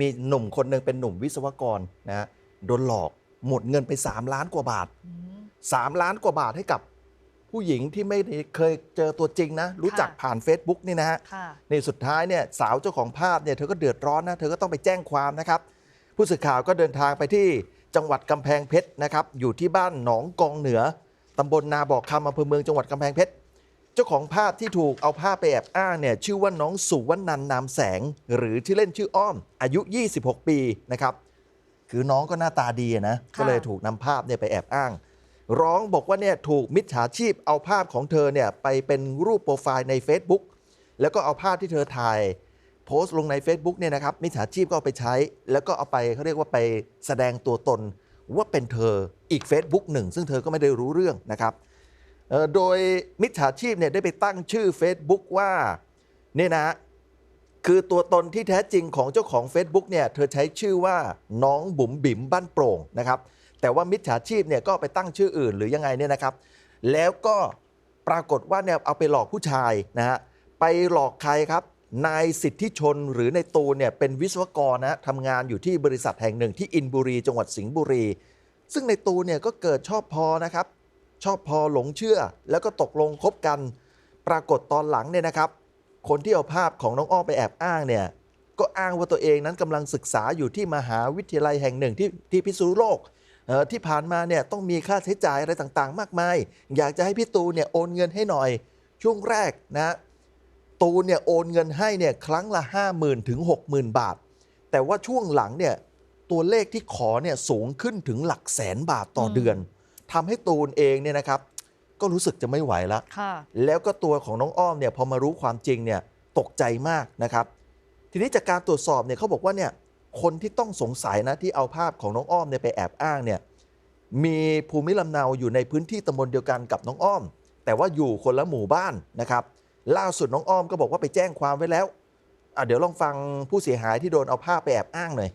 มีหนุ่มคนหนึ่งเป็นหนุ่มวิศวกรนะฮะโดนหลอกหมดเงินไป 3 ล้านกว่าบาทอืม3ล้านกว่าบาทให้กับผู้หญิงที่ไม่ได้เคยเจอตัวจริงนะ รู้จักค่ะผ่าน Facebook นี่นะฮะค่ะ นี่สุดท้ายเนี่ยสาวเจ้าของภาพเนี่ยเธอก็เดือดร้อนนะ เธอก็ต้องไปแจ้งความนะครับ ผู้สื่อข่าวก็เดินทางไปที่จังหวัดกำแพงเพชรนะครับ อยู่ที่บ้านหนองกองเหนือตำบลนาบอกคำอำเภอเมืองจังหวัดกำแพงเพชรเจ้าของภาพที่ถูกเอาภาพไปแอบอ้างเนี่ยชื่อว่าน้องสุวรรณันท์นามแสง หรือที่อเล่นชื่ออ้อม อายุ 26 ปีนะครับ คือน้องก็หน้าตาดีอะนะค่ะก็เลยถูกนำภาพเนี่ยไปแอบอ้าง ร้องบอกว่าเนี่ยถูกมิจฉาชีพเอาภาพของเธอเนี่ยไปเป็นรูปโปรไฟล์ใน Facebook แล้วก็เอาภาพที่เธอถ่ายโพสต์ลงใน Facebook เนี่ยนะครับมิจฉาชีพก็เอาไปใช้ แล้วก็เอาไปเขาเรียกว่าไปแสดงตัวตนว่าเป็นเธออีก Facebook หนึ่งซึ่งเธอก็ไม่ได้รู้เรื่องนะครับเอ่อ โดยมิจฉาชีพเนี่ยได้ไปตั้งชื่อ Facebook ว่าเนี่ยนะคือตัวตนที่แท้จริงของเจ้าของ Facebook เนี่ยเธอใช้ชื่อว่าน้องบุ๋มบิ๋มบ้านโปร่งนะครับแต่ว่ามิจฉาชีพเนี่ยก็ไปตั้งชื่ออื่นหรือยังไงเนี่ยนะครับ แล้วก็ปรากฏว่าเนี่ยเอาไปหลอกผู้ชายนะฮะไปหลอกใครครับนายสิทธิชนหรือในตูนเนี่ยเป็นวิศวกรนะทำงานอยู่ที่บริษัทแห่งหนึ่งที่อินบุรี จังหวัดสิงห์บุรี ซึ่งในตูนเนี่ยก็เกิดชอบพอนะครับ ชอบพอหลงเชื่อ แล้วก็ตกลงคบกัน ปรากฏตอนหลังเนี่ยนะครับ คนที่เอาภาพของน้องอ้อมไปแอบอ้างเนี่ยก็อ้างว่าตัวเองนั้นกำลังศึกษาอยู่ที่มหาวิทยาลัยแห่งหนึ่งที่ที่พิษณุโลกเอ่อที่ผ่านมาเนี่ยต้องมีค่าใช้จ่ายอะไรต่างๆ มากมาย อยากจะให้พี่ตูนเนี่ยโอนเงินให้หน่อย ช่วงแรกนะตูนเนี่ยโอนเงินให้เนี่ยครั้งละ 5 0,000 ถึง 60,000 บาท แต่ว่าช่วงหลังเนี่ยตัวเลขที่ขอเนี่ยสูงขึ้นถึงหลักแสนบาทต่อเดือน ทำให้ตูนเองเนี่ยนะครับ ก็รู้สึกจะไม่ไหวแล้วค่ะ แล้วก็ตัวของน้องอ้อมเนี่ยพอมารู้ความจริงเนี่ยตกใจมากนะครับ ทีนี้จากการตรวจสอบเนี่ยเขาบอกว่าเนี่ยคนที่ต้องสงสัยนะที่เอาภาพของน้องอ้อมเนี่ยไปแอบอ้างเนี่ยมีภูมิลำเนาอยู่ในพื้นที่ตำบลเดียวกันกับน้องอ้อม แต่ว่าอยู่คนละหมู่บ้านนะครับ ล่าสุดน้องอ้อมก็บอกว่าไปแจ้งความไว้แล้วอะเดี๋ยวลองฟังผู้เสียหายที่โดนเอาภาพไปแอบอ้างหน่อย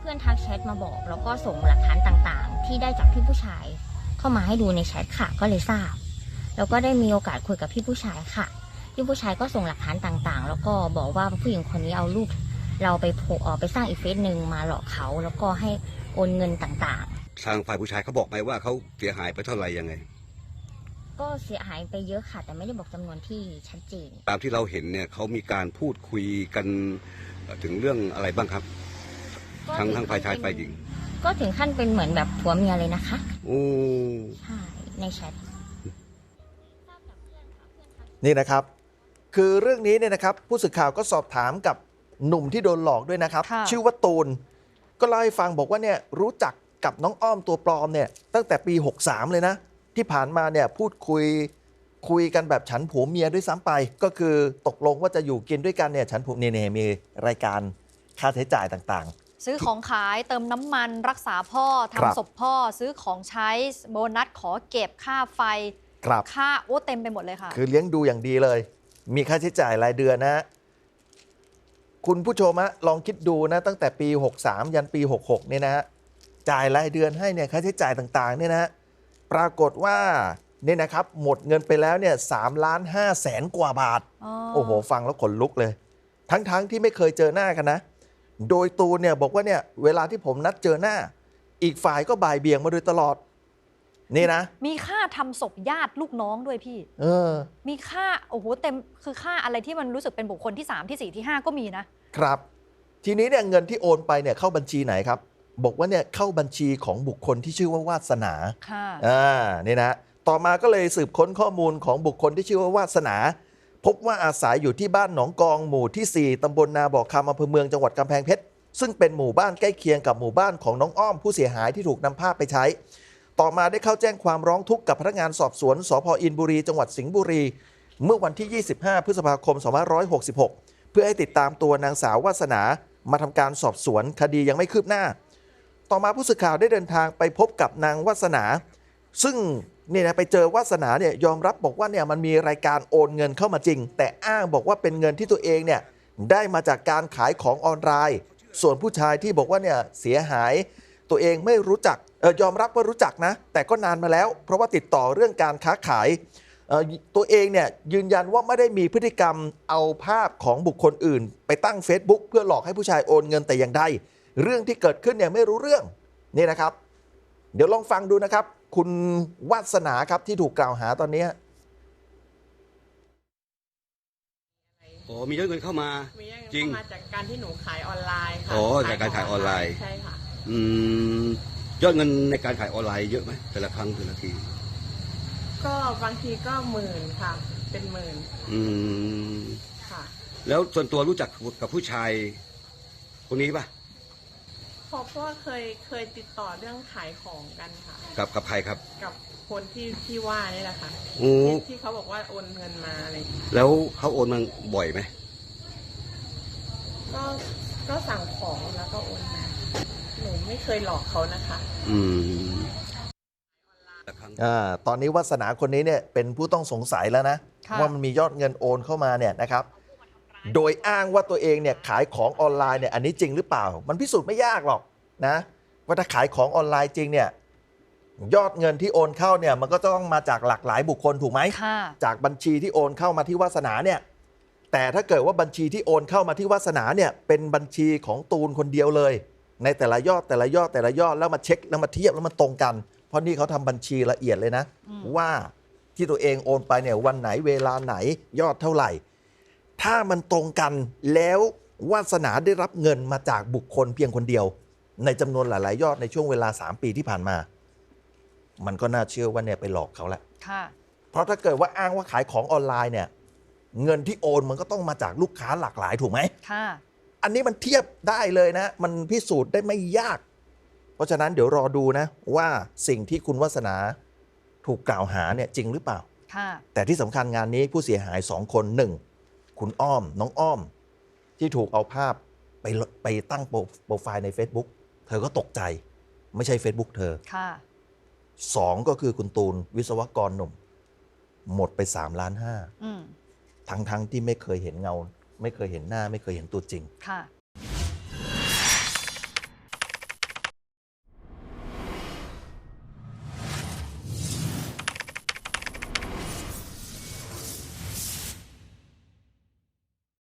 เพื่อนค่ะเพื่อนทักแชทมาบอก แล้วก็ส่งหลักฐานต่างๆ ที่ได้จากพี่ผู้ชายเข้ามาให้ดูในแชทค่ะก็เลยทราบ แล้วก็ได้มีโอกาสคุยกับพี่ผู้ชายค่ะ พี่ผู้ชายก็ส่งหลักฐานต่างๆ แล้วก็บอกว่าผู้หญิงคนนี้เอารูปเราไปโพเอ่อไปสร้างอีกเฟซหนึ่งมาหลอกเขาแล้วก็ให้โอนเงินต่างทางฝ่ายผู้ชายเขาบอกไหมว่าเขาเสียหายไปเท่าไหร่ยังไงๆก็เสียหายไปเยอะค่ะ แต่ไม่ได้บอกจำนวนที่ชัดเจน ตามที่เราเห็นเนี่ยเขามีการพูดคุยกันเอ่อถึงเรื่องอะไรบ้างครับ ทั้งทั้งฝ่ายชายฝ่ายหญิง ก็ถึงขั้นเป็นเหมือนแบบผัวเมียเลยนะคะโอ้ใช่ในแชทนี่นะครับ คือเรื่องนี้เนี่ยนะครับผู้สื่อข่าวก็สอบถามกับหนุ่มที่โดนหลอกด้วยนะครับ ค่ะ ชื่อว่าตูน ก็เล่าให้ฟังบอกว่าเนี่ยรู้จักกับน้องอ้อมตัวปลอมเนี่ยตั้งแต่ปี 63 เลยนะ ที่ผ่านมาเนี่ยพูดคุยคุยกันแบบฉันผัวเมียด้วยซ้ำไป ก็คือตกลงว่าจะอยู่กินด้วยกันเนี่ยฉันผัวเนี่ยมีรายการค่าใช้จ่ายต่าง ซื้อของขายเติมน้ำมันรักษาพ่อครับทำศพพ่อ ซื้อของใช้โบนัสขอเก็บค่าไฟๆครับค่าโอ้เต็มไปหมดเลยค่ะ คือเลี้ยงดูอย่างดีเลย มีค่าใช้จ่ายรายเดือนนะฮะคุณผู้ชมฮะลองคิดดูนะ ตั้งแต่ปี 63 ยันปี 66 เนี่ยนะฮะจ่ายรายเดือนให้เนี่ยค่าใช้จ่ายต่างๆ เนี่ยนะฮะปรากฏว่าเนี่ยนะครับหมดเงินไปแล้วเนี่ยสามล้านห้าแสนกว่าบาท โอ้โห ฟังแล้วขนลุกเลย ทั้งๆที่ไม่เคยเจอหน้ากันนะ โดยตูนเนี่ยบอกว่าเนี่ยเวลาที่ผมนัดเจอหน้า อีกฝ่ายก็บ่ายเบี่ยงมาโดยตลอด นี่นะ มีค่าทำศพญาติลูกน้องด้วยพี่ เออ มีค่าโอ้โหเต็มคือค่าอะไรที่มันรู้สึกเป็นบุคคลที่3ที่4ที่5ก็มีนะครับ ทีนี้เนี่ยเงินที่โอนไปเนี่ยเข้าบัญชีไหนครับ บอกว่าเนี่ยเข้าบัญชีของบุคคลที่ชื่อว่าวาสนาค่ะอ่านี่นะ ต่อมาก็เลยสืบค้นข้อมูลของบุคคลที่ชื่อว่าวาสนา พบว่าอาศัยอยู่ที่บ้านหนองกองหมู่ที่ 4 ตำบลนาบ่อคำอำเภอเมืองจังหวัดกำแพงเพชร ซึ่งเป็นหมู่บ้านใกล้เคียงกับหมู่บ้านของน้องอ้อมผู้เสียหายที่ถูกนำภาพไปใช้ ต่อมาได้เข้าแจ้งความร้องทุกข์กับพนักงานสอบสวนสพอินบุรี จังหวัดสิงห์บุรี เมื่อวันที่ 25 พฤษภาคม 2566 เพื่อให้ติดตามตัวนางสาววาสนา มาทำการสอบสวนคดียังไม่คืบหน้า ต่อมาผู้สื่อข่าวได้เดินทางไปพบกับนางวาสนา ซึ่ง นี่ยนะไปเจอวาสนาเนี่ยยอมรับบอกว่าเนี่ยมันมีรายการโอนเงินเข้ามาจริง แต่อ้างบอกว่าเป็นเงินที่ตัวเองเนี่ยได้มาจากการขายของออนไลน์ ส่วนผู้ชายที่บอกว่าเนี่ยเสียหายตัวเองไม่รู้จักออยอมรับว่ารู้จักนะ แต่ก็นานมาแล้ว เพราะว่าติดต่อเรื่องการค้าขายออตัวเองเนี่ยยืนยันว่าไม่ได้มีพฤติกรรมเอาภาพของบุคคลอื่น ไปตั้ง Facebook เพื่อหลอกให้ผู้ชายโอนเงินแต่อย่างใดเรื่องที่เกิดขึ้นเนี่ยไม่รู้เรื่องนี่นะครับ เดี๋ยวลองฟังดูนะครับ คุณวาสนาครับที่ถูกกล่าวหาตอนนี้โอ้มียอดเงินเข้ามา มียอดเงินจริง เข้ามาจากการที่หนูขายออนไลน์ค่ะอ๋อจากการขายออนไลน์ ใช่ค่ะ อืม ยอดเงินในการขายออนไลน์เยอะไหมแต่ละครั้งแต่ละที ก็บางทีก็หมื่นค่ะ เป็นหมื่น อืม ค่ะ แล้วส่วนตัวรู้จักกับผู้ชายคนนี้ปะ เพราะว่าเคยเคยติดต่อเรื่องขายของกันค่ะ กับกับใครครับ กับคนที่ที่ว่านี่แหละค่ะโอ้ที่ที่เขาบอกว่าโอนเงินมาอะไรอย่างเงี้ยแล้วเขาโอนมาบ่อยไหมก็ก็สั่งของแล้วก็โอนมาหนูไม่เคยหลอกเขานะคะ อืมแต่ละครั้ง อาตอนนี้วาสนาคนนี้เนี่ยเป็นผู้ต้องสงสัยแล้วนะ ค่ะ ว่ามันมียอดเงินโอนเข้ามาเนี่ยนะครับ โดยอ้างว่าตัวเองเนี่ยขายของออนไลน์เนี่ยอันนี้จริงหรือเปล่า มันพิสูจน์ไม่ยากหรอกนะว่าถ้าขายของออนไลน์จริงเนี่ยยอดเงินที่โอนเข้าเนี่ยมันก็ต้องมาจากหลากหลายบุคคลถูกไหมค่ะจากบัญชีที่โอนเข้ามาที่วาสนาเนี่ยแต่ถ้าเกิดว่าบัญชีที่โอนเข้ามาที่วาสนาเนี่ยเป็นบัญชีของตูนคนเดียวเลย ในแต่ละยอดแต่ละยอดแต่ละยอดแล้วมาเช็คแล้วมาเทียบแล้วมันตรงกัน เพราะนี่เขาทำบัญชีละเอียดเลยนะอืมว่าที่ตัวเองโอนไปเนี่ยวันไหนเวลาไหนยอดเท่าไหร่ ถ้ามันตรงกันแล้ววาสนาได้รับเงินมาจากบุคคลเพียงคนเดียว ในจำนวนหลาย ๆ ยอดในช่วงเวลา 3 ปีที่ผ่านมา มันก็น่าเชื่อว่าเนี่ยไปหลอกเขาแหละค่ะ เพราะถ้าเกิดว่าอ้างว่าขายของออนไลน์เนี่ย เงินที่โอนมันก็ต้องมาจากลูกค้าหลากหลายถูกไหม ค่ะ อันนี้มันเทียบได้เลยนะ มันพิสูจน์ได้ไม่ยาก เพราะฉะนั้นเดี๋ยวรอดูนะ ว่าสิ่งที่คุณวัสนาถูกกล่าวหาเนี่ยจริงหรือเปล่า ค่ะ แต่ที่สำคัญงานนี้ผู้เสียหายสองคนหนึ่ง คุณอ้อมน้องอ้อม ที่ถูกเอาภาพไปลไปตั้งโปรโปรไฟล์ใน Facebook เธอก็ตกใจ ไม่ใช่ Facebook เธอค่ะสองก็คือคุณตูนวิศวกรหนุ่ม หมดไป3ล้านห้าอืมทั้งทั้งที่ไม่เคยเห็นเงา ไม่เคยเห็นหน้า ไม่เคยเห็นตัวจริงค่ะ